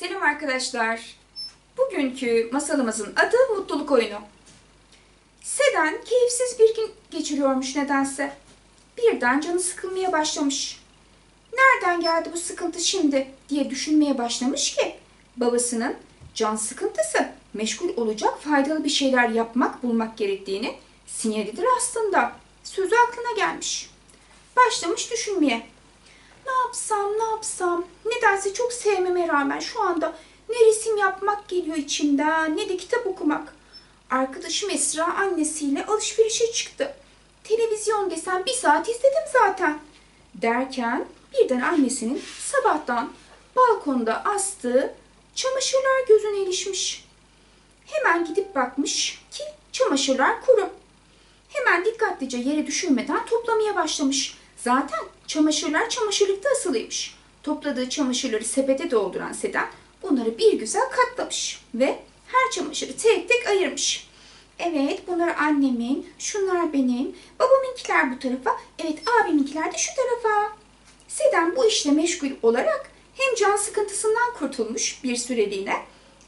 Selam arkadaşlar. Bugünkü masalımızın adı Mutluluk Oyunu. Seden keyifsiz bir gün geçiriyormuş nedense. Birden canı sıkılmaya başlamış. Nereden geldi bu sıkıntı şimdi diye düşünmeye başlamış ki babasının can sıkıntısı meşgul olacak faydalı bir şeyler yapmak bulmak gerektiğini sinyalidir aslında. Sözü aklına gelmiş. Başlamış düşünmeye. Ne yapsam ne yapsam nedense çok sevmeme rağmen şu anda ne resim yapmak geliyor içimden ne de kitap okumak. Arkadaşım Esra annesiyle alışverişe çıktı. Televizyon desem bir saat izledim zaten. Derken birden annesinin sabahtan balkonda astığı çamaşırlar gözüne ilişmiş. Hemen gidip bakmış ki çamaşırlar kuru. Hemen dikkatlice yere düşürmeden toplamaya başlamış. Zaten çamaşırlar çamaşırlıkta asılıymış. Topladığı çamaşırları sepete dolduran Seden bunları bir güzel katlamış ve her çamaşırı tek tek ayırmış. Evet bunlar annemin, şunlar benim, babamınkiler bu tarafa, evet abiminkiler de şu tarafa. Seden bu işle meşgul olarak hem can sıkıntısından kurtulmuş bir süreliğine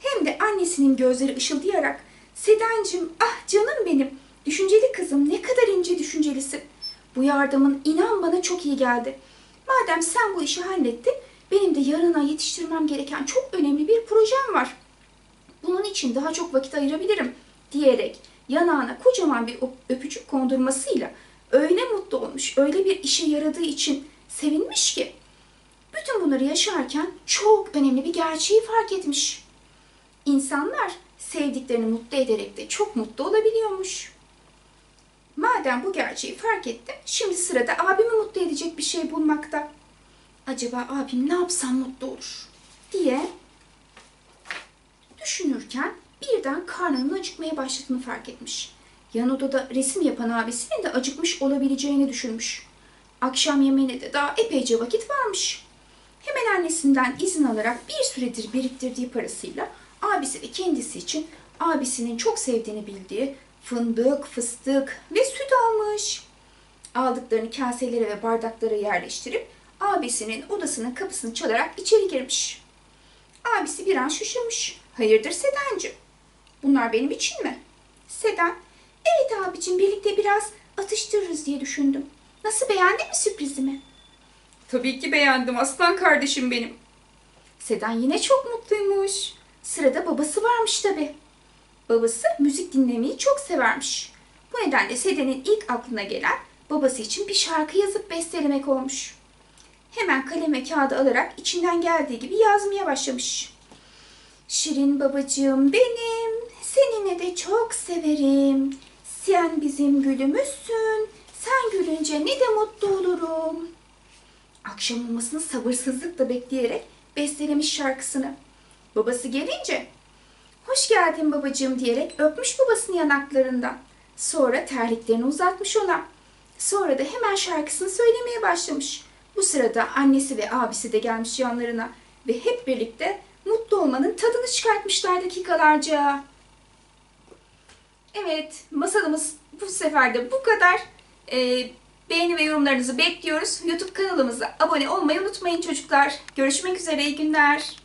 hem de annesinin gözleri ışıldayarak Sedencim ah canım benim düşünceli kızım ne kadar ince düşüncelisin. Bu yardımın inan bana çok iyi geldi. Madem sen bu işi hallettin benim de yarına yetiştirmem gereken çok önemli bir projem var. Bunun için daha çok vakit ayırabilirim diyerek yanağına kocaman bir öpücük kondurmasıyla öyle mutlu olmuş, öyle bir işe yaradığı için sevinmiş ki bütün bunları yaşarken çok önemli bir gerçeği fark etmiş. İnsanlar sevdiklerini mutlu ederek de çok mutlu olabiliyormuş. Madem bu gerçeği fark ettim, şimdi sırada abimi mutlu edecek bir şey bulmakta. Acaba abim ne yapsam mutlu olur diye düşünürken birden karnının acıkmaya başladığını fark etmiş. Yan odada resim yapan abisinin de acıkmış olabileceğini düşünmüş. Akşam yemeğine de daha epeyce vakit varmış. Hemen annesinden izin alarak bir süredir biriktirdiği parasıyla abisi ve kendisi için abisinin çok sevdiğini bildiği fındık, fıstık ve süt almış. Aldıklarını kaselere ve bardaklara yerleştirip abisinin odasının kapısını çalarak içeri girmiş. Abisi bir an şaşırmış. Hayırdır Sedencim? Bunlar benim için mi? Seden, evet abicim birlikte biraz atıştırırız diye düşündüm. Nasıl beğendin mi sürprizimi? Tabii ki beğendim aslan kardeşim benim. Seden yine çok mutluymuş. Sırada babası varmış tabii. Babası müzik dinlemeyi çok severmiş. Bu nedenle Seden'in ilk aklına gelen babası için bir şarkı yazıp bestelemek olmuş. Hemen kaleme kağıdı alarak içinden geldiği gibi yazmaya başlamış. Şirin babacığım benim, seninle de çok severim. Sen bizim gülümüzsün, sen gülünce ne de mutlu olurum. Akşam olmasını sabırsızlıkla bekleyerek bestelemiş şarkısını. Babası gelince Hoş geldin babacığım diyerek öpmüş babasını yanaklarından. Sonra terliklerini uzatmış ona. Sonra da hemen şarkısını söylemeye başlamış. Bu sırada annesi ve abisi de gelmiş yanlarına ve hep birlikte mutlu olmanın tadını çıkartmışlar dakikalarca. Evet, masalımız bu sefer de bu kadar. Ee, beğeni ve yorumlarınızı bekliyoruz. YouTube kanalımıza abone olmayı unutmayın çocuklar. Görüşmek üzere, iyi günler.